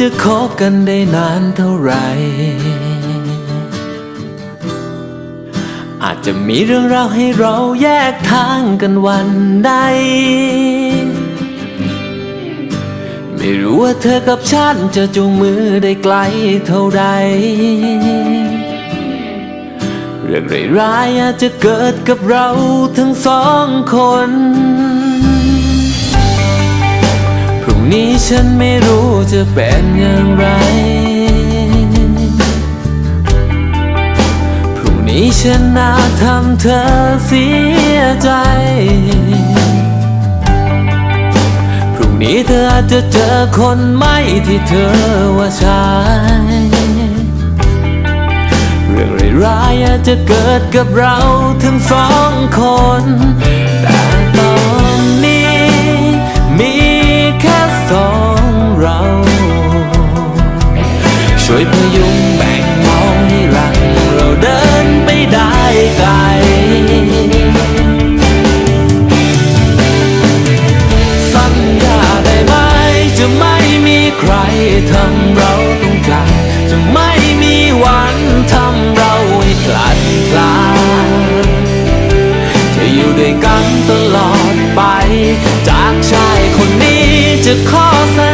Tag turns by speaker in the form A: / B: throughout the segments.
A: จะคบกันได้นานเท่าไหร่ อาจจะมีเรื่องราวให้เราแยกทางกันวันใด ไม่รู้ว่าเธอกับฉันจะจูงมือได้ไกลเท่าใด เรื่องร้ายๆอาจจะเกิดกับเราทั้งสองคน นี้ฉันไม่รู้จะเป็นอย่างไร พรุ่งนี้ฉันน่าทำเธอเสียใจ พรุ่งนี้เธออาจจะเจอคนไม่ที่เธอว่าใช่เรื่องร้ายๆอาจจะเกิดกับเราทั้งสองคน ช่วยพยุงแบ่งมองให้หลังเราเดินไปได้ไกลสัญญาได้ไหมจะไม่มีใครทำเราต้องจากจะไม่มีวันทำเราให้คลาดคลาจะอยู่ด้วยกันตลอดไป จากชายคนนี้จะขอสั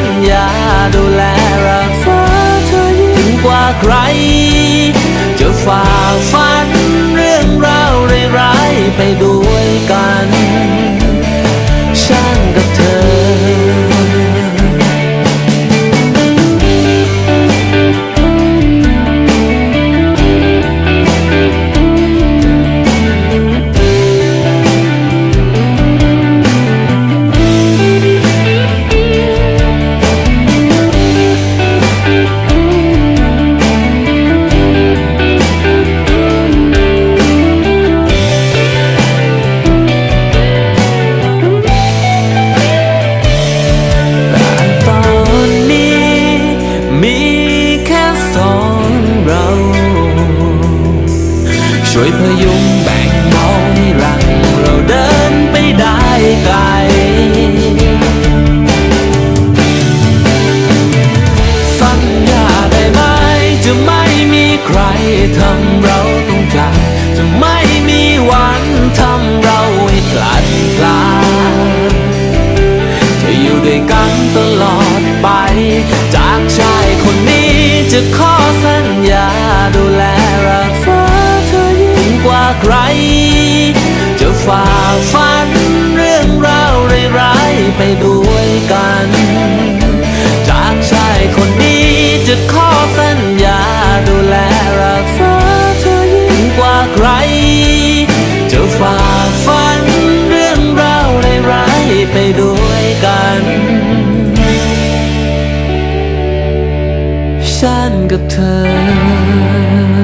A: ช่วยพยุงแบ่งเบาให้หลังเราเดินไปได้ไกลสัญญาได้ไหมจะไม่มีใครทำเราต้องจารจะไม่มีวันทำเราให้คลาดคลาด จะฝ่าฟันเรื่องราวร้ายๆไปด้วยกัน จากชายคนนี้จะขอสัญญาดูแลรักษาเธอยิ่งกว่าใคร จะฝ่าฟันเรื่องราวร้ายๆไปด้วยกัน ฉันกับเธอ